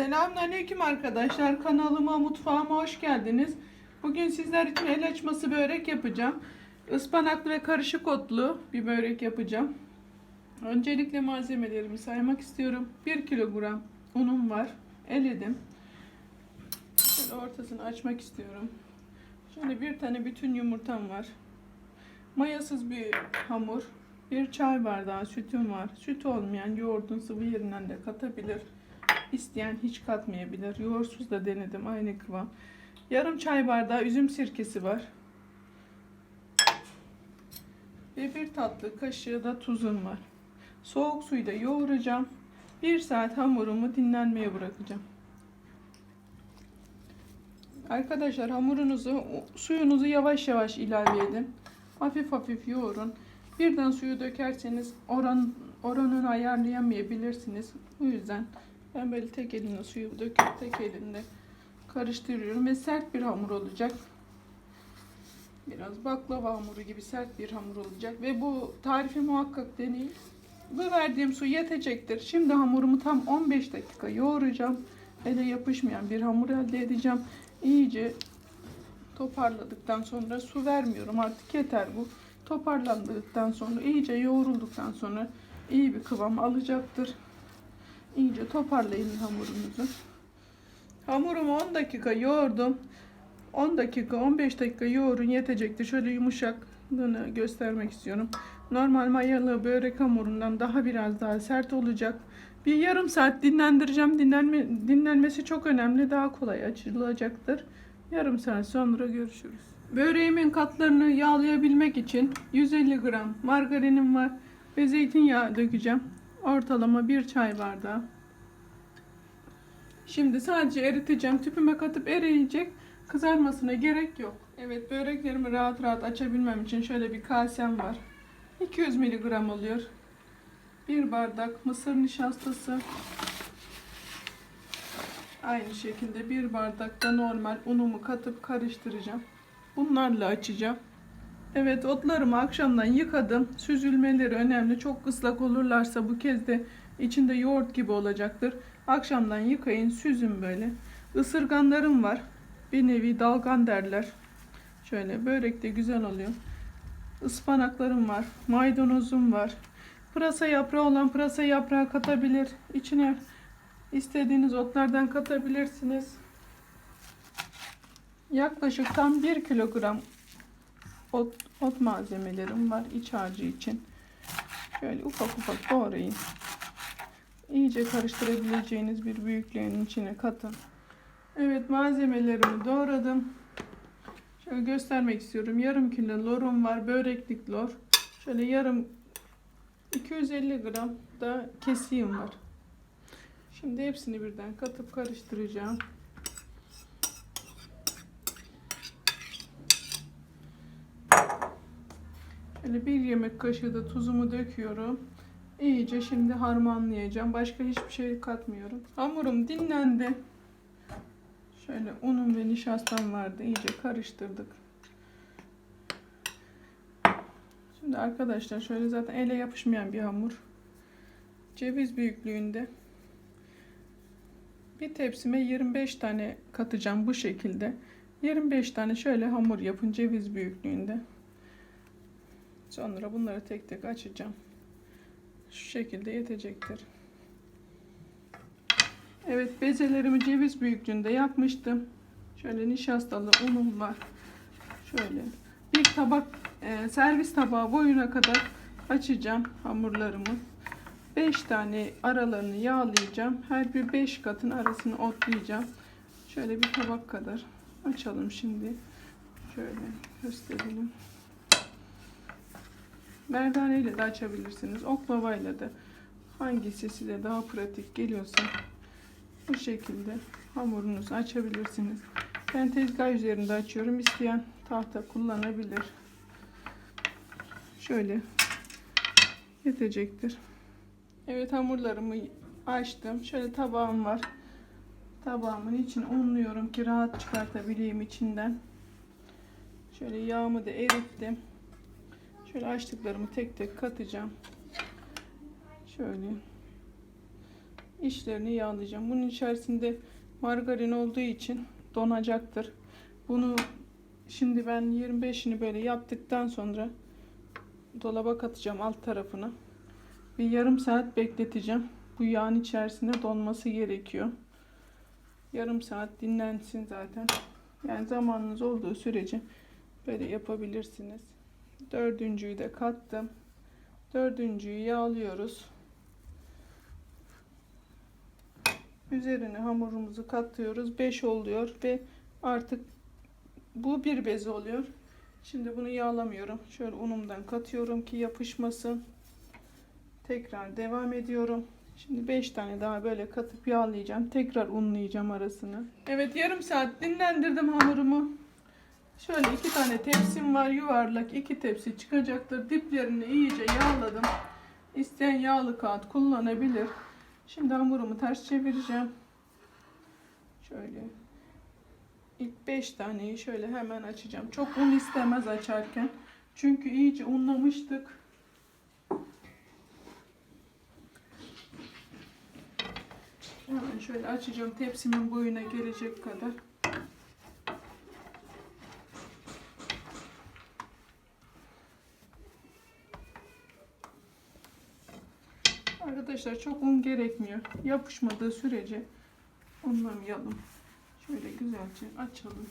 Selamünaleyküm arkadaşlar. Kanalıma, mutfağıma hoş geldiniz. Bugün sizler için el açması börek yapacağım. Ispanaklı ve karışık otlu bir börek yapacağım. Öncelikle malzemelerimi saymak istiyorum. 1 kilogram unum var. Eledim. Şöyle ortasını açmak istiyorum. Şöyle bir tane bütün yumurtam var. Mayasız bir hamur. Bir çay bardağı sütüm var. Süt olmayan yoğurdun sıvı yerinden de katabilir. İsteyen hiç katmayabilir. Yoğurtsuz da denedim aynı kıvam. Yarım çay bardağı üzüm sirkesi var. Ve bir tatlı kaşığı da tuzum var. Soğuk suyla yoğuracağım. Bir saat hamurumu dinlenmeye bırakacağım. Arkadaşlar hamurunuzu, suyunuzu yavaş yavaş ilave edin. Hafif hafif yoğurun. Birden suyu dökerseniz oran, oranını ayarlayamayabilirsiniz. Bu yüzden ben böyle tek elimle suyu döküp tek elimle karıştırıyorum ve sert bir hamur olacak. Biraz baklava hamuru gibi sert bir hamur olacak ve bu tarifi muhakkak deneyin. Bu verdiğim su yetecektir. Şimdi hamurumu tam 15 dakika yoğuracağım. Ele yapışmayan bir hamur elde edeceğim. İyice toparladıktan sonra su vermiyorum artık yeter bu. Toparlandıktan sonra iyice yoğrulduktan sonra iyi bir kıvam alacaktır. İyice toparlayın hamurunuzu. Hamurumu 10 dakika yoğurdum. 10 dakika 15 dakika yoğurun yetecektir. Şöyle yumuşaklığını göstermek istiyorum. Normal mayalı börek hamurundan daha biraz daha sert olacak. Bir yarım saat dinlendireceğim. Dinlenme, dinlenmesi çok önemli. Daha kolay açılacaktır. Yarım saat sonra görüşürüz. Böreğimin katlarını yağlayabilmek için 150 gram margarinim var ve zeytinyağı dökeceğim. Ortalama bir çay bardağı. Şimdi sadece eriteceğim. Tüpüme katıp eriyecek. Kızarmasına gerek yok. Evet böreklerimi rahat rahat açabilmem için şöyle bir kasem var. 200 miligram oluyor. Bir bardak mısır nişastası. Aynı şekilde bir bardak da normal unumu katıp karıştıracağım. Bunlarla açacağım. Evet otlarımı akşamdan yıkadım. Süzülmeleri önemli. Çok ıslak olurlarsa bu kez de içinde yoğurt gibi olacaktır. Akşamdan yıkayın, süzün böyle. Isırganlarım var. Bir nevi dalgan derler. Şöyle börek de güzel oluyor. Ispanaklarım var. Maydanozum var. Pırasa yaprağı olan pırasa yaprağı katabilir. İçine istediğiniz otlardan katabilirsiniz. Yaklaşık tam 1 kilogram ot, ot malzemelerim var iç harcı için. Şöyle ufak ufak doğrayın. İyice karıştırabileceğiniz bir büyüklüğün içine katın. Evet malzemelerimi doğradım. Şöyle göstermek istiyorum. Yarım kilo lorum var. Böreklik lor. Şöyle yarım 250 gram da kesiğim var. Şimdi hepsini birden katıp karıştıracağım. Şöyle bir yemek kaşığı da tuzumu döküyorum. İyice şimdi harmanlayacağım. Başka hiçbir şey katmıyorum. Hamurum dinlendi. Şöyle unum ve nişastam vardı. İyice karıştırdık. Şimdi arkadaşlar şöyle zaten ele yapışmayan bir hamur. Ceviz büyüklüğünde. Bir tepsime 25 tane katacağım bu şekilde. 25 tane şöyle hamur yapın ceviz büyüklüğünde. Sonra bunları tek tek açacağım. Şu şekilde yetecektir. Evet bezelerimi ceviz büyüklüğünde yapmıştım. Şöyle nişastalı unum var. Şöyle bir tabak e, servis tabağı boyuna kadar açacağım hamurlarımı. 5 tane aralarını yağlayacağım. Her bir 5 katın arasını otlayacağım. Şöyle bir tabak kadar açalım şimdi. Şöyle gösterelim. Merdane ile de açabilirsiniz. Oklavayla da hangisi size daha pratik geliyorsa bu şekilde hamurunuzu açabilirsiniz. Ben tezgah üzerinde açıyorum. İsteyen tahta kullanabilir. Şöyle yetecektir. Evet hamurlarımı açtım. Şöyle tabağım var. Tabağımın içine unluyorum ki rahat çıkartabileyim içinden. Şöyle yağımı da erittim. Şöyle açtıklarımı tek tek katacağım. Şöyle içlerini yağlayacağım. Bunun içerisinde margarin olduğu için donacaktır. Bunu şimdi ben 25'ini böyle yaptıktan sonra dolaba katacağım alt tarafını. Bir yarım saat bekleteceğim. Bu yağın içerisinde donması gerekiyor. Yarım saat dinlensin zaten. Yani zamanınız olduğu sürece böyle yapabilirsiniz. Dördüncüyü de kattım. Dördüncüyü yağlıyoruz. Üzerine hamurumuzu katıyoruz. 5 oluyor ve artık bu bir bez oluyor. Şimdi bunu yağlamıyorum. Şöyle unumdan katıyorum ki yapışmasın. Tekrar devam ediyorum. Şimdi 5 tane daha böyle katıp yağlayacağım. Tekrar unlayacağım arasını. Evet yarım saat dinlendirdim hamurumu. Şöyle iki tane tepsim var yuvarlak iki tepsi çıkacaktır. Diplerini iyice yağladım. İsteyen yağlı kağıt kullanabilir. Şimdi hamurumu ters çevireceğim. Şöyle ilk 5 taneyi şöyle hemen açacağım. Çok un istemez açarken. Çünkü iyice unlamıştık. Hemen şöyle açacağım tepsimin boyuna gelecek kadar. Arkadaşlar çok un gerekmiyor. Yapışmadığı sürece unlamayalım. Şöyle güzelce açalım.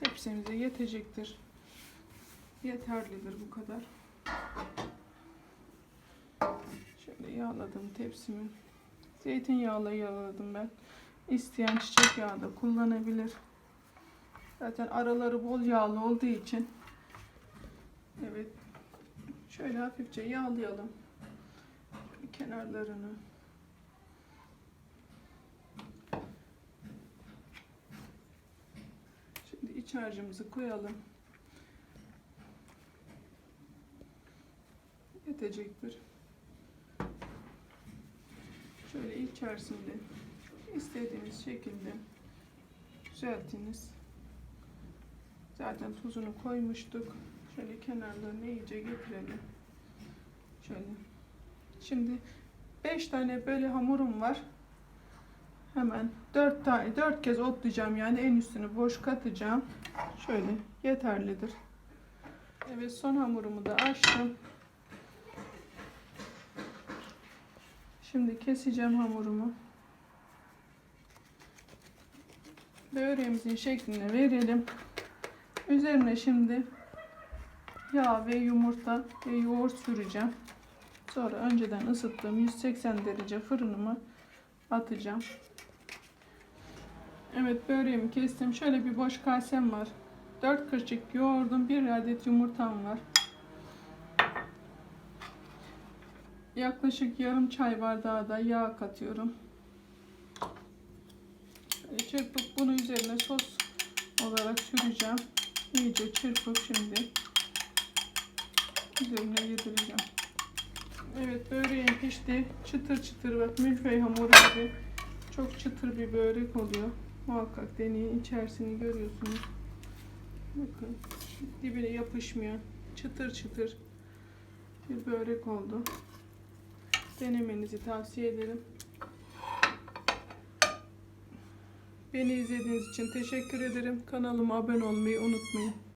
Tepsimize yetecektir. Yeterlidir bu kadar. Şöyle yağladım tepsimi. Zeytinyağla yağladım ben. İsteyen çiçek yağı da kullanabilir. Zaten araları bol yağlı olduğu için. Evet. Şöyle hafifçe yağlayalım. Kenarlarını. Şimdi iç harcımızı koyalım. Yetecektir. Şöyle içerisinde istediğiniz şekilde düzeltiniz. Zaten tuzunu koymuştuk. Şöyle kenarlarını iyice getirelim. Şöyle. Şimdi 5 tane böyle hamurum var. Hemen 4 tane 4 kez otlayacağım yani en üstünü boş katacağım. Şöyle yeterlidir. Evet son hamurumu da açtım. Şimdi keseceğim hamurumu. Böreğimizin şeklini verelim. Üzerine şimdi yağ ve yumurta ve yoğurt süreceğim. Sonra önceden ısıttığım 180 derece fırınıma atacağım. Evet böreğimi kestim. Şöyle bir boş kasem var. 4 kaşık yoğurdum. 1 adet yumurtam var. Yaklaşık yarım çay bardağı da yağ katıyorum. Şöyle çırpıp bunu üzerine sos olarak süreceğim. İyice çırpıp şimdi üzerine yedireceğim. Evet böreğim pişti. Çıtır çıtır bak milföy hamuru gibi. Çok çıtır bir börek oluyor. Muhakkak deneyin. İçerisini görüyorsunuz. Bakın dibine yapışmıyor. Çıtır çıtır bir börek oldu. Denemenizi tavsiye ederim. Beni izlediğiniz için teşekkür ederim. Kanalıma abone olmayı unutmayın.